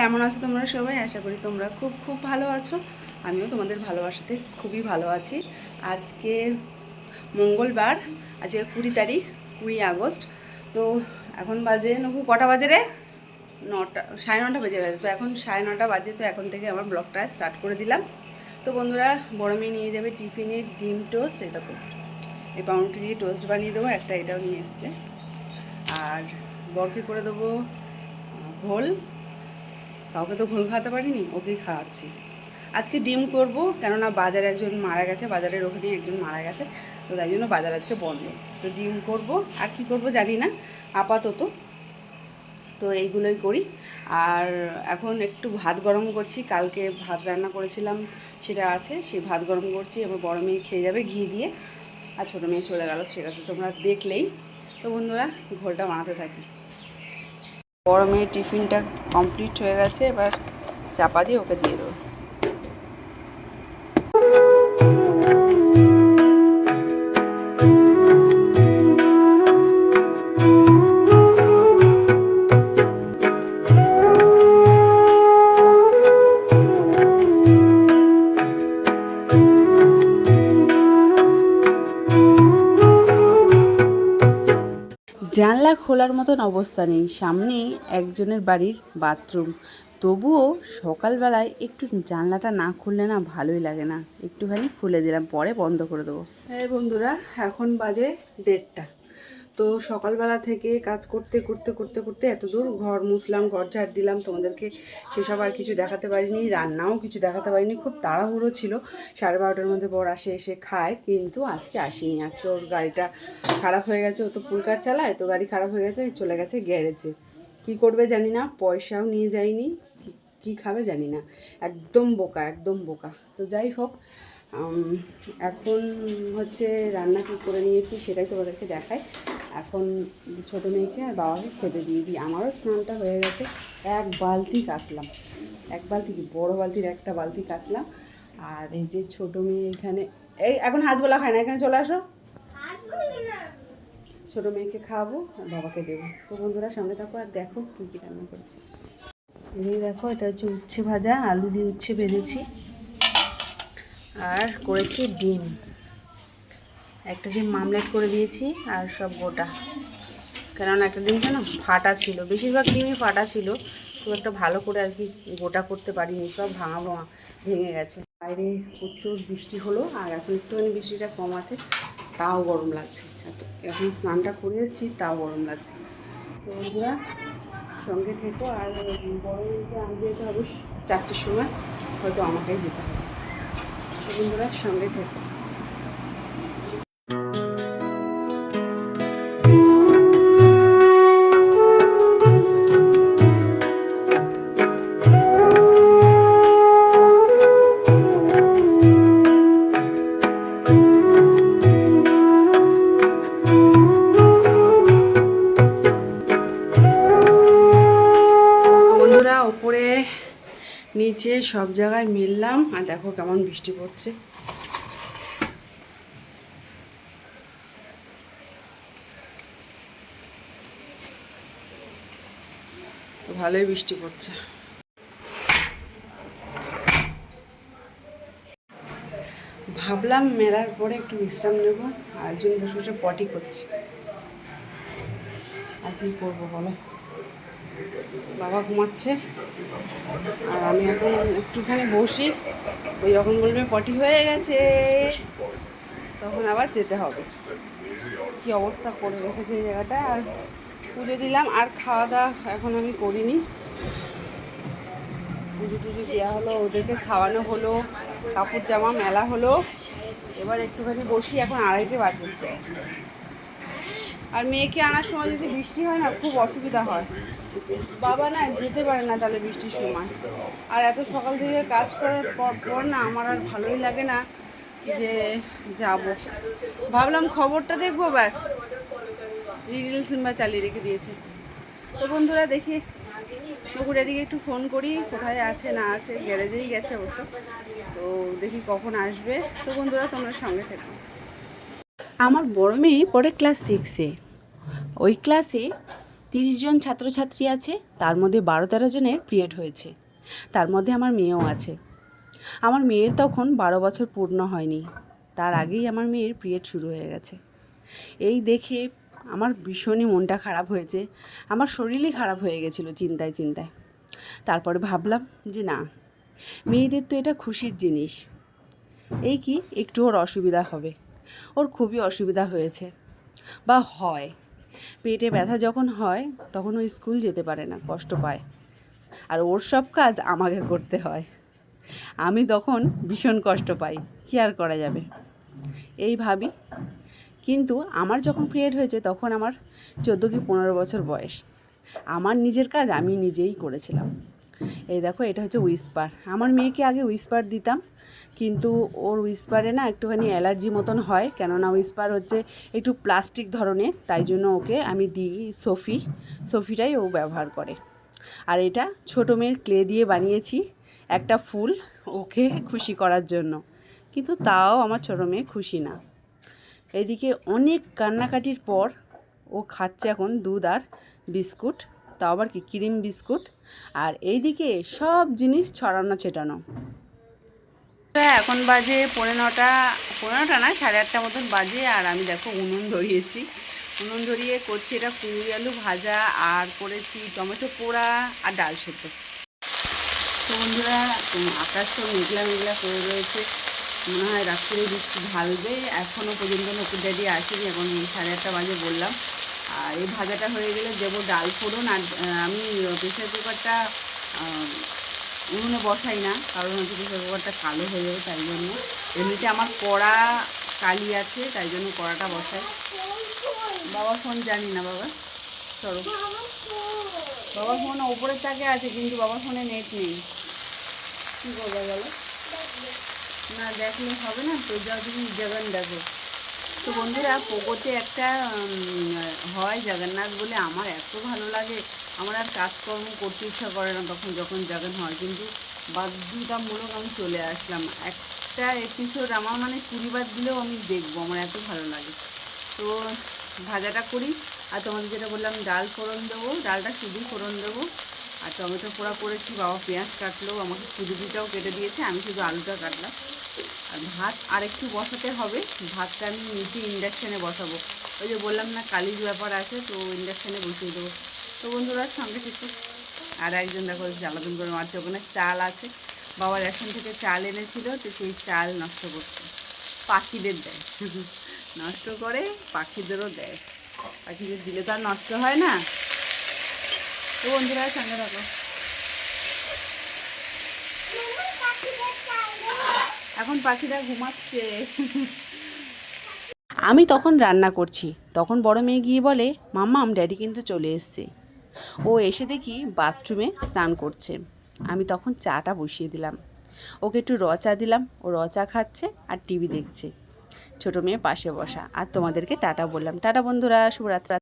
কেমন আছো তোমরা সবাই? আশা করি তোমরা খুব খুব ভালো আছো। আমিও তোমাদের ভালোবাসাতে খুবই ভালো আছি। আজকে মঙ্গলবার, আজকে কুড়ি তারিখ, কুড়ি আগস্ট। তো এখন বাজে নকু কটা বাজে রে? নটা, সাড়ে নটা বেজে গেছে। তো এখন সাড়ে নটা বাজে, তো এখন থেকে আমার ব্লগটা স্টার্ট করে দিলাম। তো বন্ধুরা, বড় মেয়ে নিয়ে যাবে টিফিনে ডিম টোস্ট, এই দেখো। এই পাউরুটি দিয়ে টোস্ট বানিয়ে দেবো, একটা এটাও নিয়ে এসছে। আর বরকে করে দেবো ঘোল। কাউকে তো ঘোল খাওয়াতে পারিনি, ওকেই খাওয়াচ্ছি। আজকে ডিম করব, কেননা বাজারে একজন মারা গেছে বাজারের ওখানে একজন মারা গেছে, তো তাই জন্য বাজার আজকে বন্ধ। তো ডিম করব, আর কি করব জানি না, আপাতত। তো এইগুলোই করি। আর এখন একটু ভাত গরম করছি, কালকে ভাত রান্না করেছিলাম, সেটা আছে, সেই ভাত গরম করছি, এবার বড় মেয়ে খেয়ে যাবে ঘি দিয়ে, আর ছোটো মেয়ে চলে গেল, সেটা তো তোমরা দেখলেই। তো বন্ধুরা, ঘোলটা বানাতে থাকি। বড় মেয়ের টিফিনটা কমপ্লিট হয়ে গেছে এবার চাপা দিয়ে ওকে দিয়ে দেবো। জানলা খোলার মতন অবস্থা নেই। সামনে একজনের বাড়ির বাথরুম। তবুও সকালবেলায় একটু জানলাটা না খুললে না ভালোই লাগে না। একটুখানি খুলে দিলাম, পরে বন্ধ করে দেবো। হ্যাঁ বন্ধুরা, এখন বাজে দেড়টা। তো সকালবেলা থেকে কাজ করতে করতে করতে করতে এত দূর ঘর মুছলাম, ঘর ঝাড় দিলাম, তোমাদেরকে সেসব আর কিছু দেখাতে পারিনি, রান্নাও কিছু দেখাতে পারিনি, খুব তাড়াহুড়ো ছিল। সাড়ে বারোটার মধ্যে বর আসে, এসে খায়, কিন্তু আজকে আসেনি। আজকে ওর গাড়িটা খারাপ হয়ে গেছে, ও তো পুলকার চালায়, তো গাড়ি খারাপ হয়ে গেছে, চলে গেছে গ্যারেজে। কি করবে জানি না, পয়সাও নিয়ে যায়নি কি- খাবে জানি না। একদম বোকা একদম বোকা। তো যাই হোক এখন হচ্ছে রান্না কী করে নিয়েছি সেটাই তোমাদেরকে দেখাই। এখন ছোটো মেয়েকে আর বাবাকে খেতে দিয়ে দিই। আমারও স্নানটা হয়ে গেছে। এক বালতি কাচলাম। এক বালতি কি? বড় বালতির একটা বালতি কাচলাম। আর এই যে ছোটো মেয়ে এখানে এই এখন হাজবেলা খায় না, এখানে চলে আসো। ছোটো মেয়েকে খাওয়াবো আর বাবাকে দেবো। তো বন্ধুরা, সঙ্গে থাকো আর দেখো কী কী রান্না করছি। এই দেখো, এটা হচ্ছে উচ্ছে ভাজা, আলু দিয়ে উচ্ছে ভেজেছি আর করেছি ডিম। একটা ডিম মামলেট করে দিয়েছি আর সব গোটা। কেননা একটা ডিম কেন? ফাটা ছিল। বেশিরভাগ ডিমই ফাটা ছিল। খুব একটা ভালো করে আর কি গোটা করতে পারিনি। সব ভাঙা ভাঙা ভেঙে গেছে। বাইরে প্রচুর বৃষ্টি হলো আর এখন একটুখানি বৃষ্টিটা কম আছে। তাও গরম লাগছে। এখন স্নানটা করে এসেছি, তাও গরম লাগছে। তো বন্ধুরা, সঙ্গে থেকো। আর বড় আনতে যেতে হবে। চারটের সময় হয়তো আমাকেই যেতে হবে। বন্ধুরা সঙ্গে থেকো। সব জায়গায় মিললাম, আর দেখো কেমন বৃষ্টি পড়ছে। ভালোই বৃষ্টি পড়ছে। ভাবলাম মেলার পরে একটু বিশ্রাম নেব, আর একজন বসে বসে পটি করছি। আর কি করব বলো? বাবা ঘুমাচ্ছে। আর আমি এখন একটুখানি বসি। ওই যখন বলবে পটি হয়ে গেছে, তখন আবার যেতে হবে। কি অবস্থা করে রেখেছে এই জায়গাটা। আর পুজো দিলাম, আর খাওয়া দাওয়া এখন আমি করিনি। পুজো টুজো দেওয়া হলো, ওদেরকে খাওয়ানো হলো, কাপড় জামা মেলা হলো। এবার একটুখানি বসি, এখন আড়াইটে বাজে। আর মেয়েকে আনার সময় যদি বৃষ্টি হয় না, খুব অসুবিধা হয়। বাবা না যেতে পারে না তাহলে বৃষ্টির সময়। আর এত সকাল থেকে কাজ করার পর পর না আমার আর ভালোই লাগে না যে যাব। ভাবলাম খবরটা দেখব, ব্যাস। রিল সিনেমা চালিয়ে রেখে দিয়েছে। তো বন্ধুরা দেখি নকুরাদিকে একটু ফোন করি, কোথায় আছে না আছে গ্যারেজেই গেছে অবশ্য। তো দেখি কখন আসবে। তো বন্ধুরা তোমরা সঙ্গে থেকো। আমার বড় মেয়ে পড়ে ক্লাস সিক্সে ওই ক্লাসে তিরিশ জন ছাত্রছাত্রী আছে, তার মধ্যে বারো তেরো জনের পিরিয়ড হয়েছে। তার মধ্যে আমার মেয়েও আছে। আমার মেয়ের তখন বারো বছর পূর্ণ হয়নি। তার আগেই আমার মেয়ের পিরিয়ড শুরু হয়ে গেছে। এই দেখে আমার ভীষণই মনটা খারাপ হয়েছে। আমার শরীরই খারাপ হয়ে গেছিল চিন্তায় চিন্তায়। তারপরে ভাবলাম যে না, মেয়েদের তো এটা খুশির জিনিস। এই কি? একটু ওর অসুবিধা হবে। ওর খুবই অসুবিধা হয়েছে। বা হয়। পেটে ব্যথা যখন হয়, তখন ও স্কুল যেতে পারে না, কষ্ট পায়। আর ওর সব কাজ আমাকে করতে হয়। আমি তখন ভীষণ কষ্ট পাই, কী আর করা যাবে? এই ভাবি। কিন্তু আমার যখন পিরিয়ড হয়েছে, তখন আমার চোদ্দ কি পনেরো বছর বয়স। আমার নিজের কাজ আমি নিজেই করেছিলাম। এই দেখো, এটা হচ্ছে উইস্পার আমার মেয়েকে আগে উইস্পার দিতাম। কিন্তু ওর উইস্পারে না একটুখানি অ্যালার্জি মতন হয়, কেননা উইস্পার হচ্ছে একটু প্লাস্টিক ধরনের, তাই জন্য ওকে আমি দিই সফি সফিটাই ও ব্যবহার করে। আর এটা ছোটো মেয়ের ক্লে দিয়ে বানিয়েছি, একটা ফুল ওকে খুশি করার জন্য। কিন্তু তাও আমার ছোটো মেয়ে খুশি না। এদিকে অনেক কান্নাকাটির পর ও খাচ্ছে এখন দুধ আর বিস্কুট, তাও আবার কি, ক্রিম বিস্কুট। আর এইদিকে সব জিনিস ছড়ানো ছেটানো। এখন বাজে পৌনে নটা পৌনে নটা না, সাড়ে আটটা মতন বাজে, আর আমি দেখো উনুন ধরিয়েছি। উনুন ধরিয়ে করছি এটা কুড়ি আলু ভাজা, আর করেছি টমেটো পোড়া আর ডাল সেদ্ধ। তো বন্ধুরা আকাশ তো মেঘলা মেঘলা করে রয়েছে, মনে হয় রাত্রে বৃষ্টি ঢালবে। এখনও পর্যন্ত নতুন ড্যাডি আসেনি, এখন সাড়ে আটটা বাজে বললাম। আর এই ভাজাটা হয়ে গেলে দেবো ডাল ফোড়ন, আর আমি প্রেশার কুকারটা উনুনে বসাই না, কারণ হচ্ছে প্রেশার কুকারটা কালো হয়ে যাবে তাই জন্য। এমনিতে আমার কড়া কালি আছে, তাই জন্য কড়াটা বসাই। বাবা ফোন জানি না, বাবা। চলো। বাবার ফোন ওপরের তাকে আছে, কিন্তু বাবার ফোনে নেট নেই। কী করবে গেল? না, দেখলে হবে না তো যাও তুমি জগন দেখো। তো বন্ধুরা, পোকোতে একটা হয় জগন্নাথ বলে, আমার এত ভালো লাগে। আমার আর কাজকর্ম করতে ইচ্ছা করে না তখন যখন জগন হয়, কিন্তু বাধ্যতামূলক আমি চলে আসলাম। একটা এপিসোড আমার মানে কুড়ি কুড়িবার দিলেও আমি দেখব, আমার এত ভালো লাগে। তো ভাজাটা করি, আর তোমাদের যেটা বললাম, ডাল ফোড়ন দেবো, ডালটা শুধু ফোড়ন দেবো। আর টমেটো পোড়া করেছি, বাবা পেঁয়াজ কাটলো, আমাকে কুদুরিটাও কেটে দিয়েছে, আমি শুধু আলুটা কাটলাম। আর ভাত আর একটু বসাতে হবে, ভাতটা আমি নিচে ইন্ডাকশানে বসাবো। ওই যে বললাম না, কালির ব্যাপার আছে, তো ইন্ডাকশানে বসিয়ে দেবো। তো বন্ধুরা সঙ্গে থেকে আর একজন দেখো জ্বালাতন করে মারছে, ওখানে চাল আছে। বাবা রেশন থেকে চাল এনেছিল, তো সেই চাল নষ্ট করছে। পাখিদের দেয়। নষ্ট করে পাখিদেরও দেয়। পাখিদের দিলে তো আর নষ্ট হয় না। তো বন্ধুরা সঙ্গে থাকো এখন পাখিরা ঘুমাচ্ছে। আমি তখন রান্না করছি। তখন বড় মেয়ে গিয়ে বলে, মাম্মাম, ড্যাডি কিন্তু চলে এসছে। ও এসে দেখি বাথরুমে স্নান করছে। আমি তখন চাটা বসিয়ে দিলাম। ওকে একটু র চা দিলাম। ও র চা খাচ্ছে আর টিভি দেখছে। ছোটো মেয়ে পাশে বসা। আর তোমাদেরকে টাটা বললাম। টাটা বন্ধুরা, শুভরাত্রা।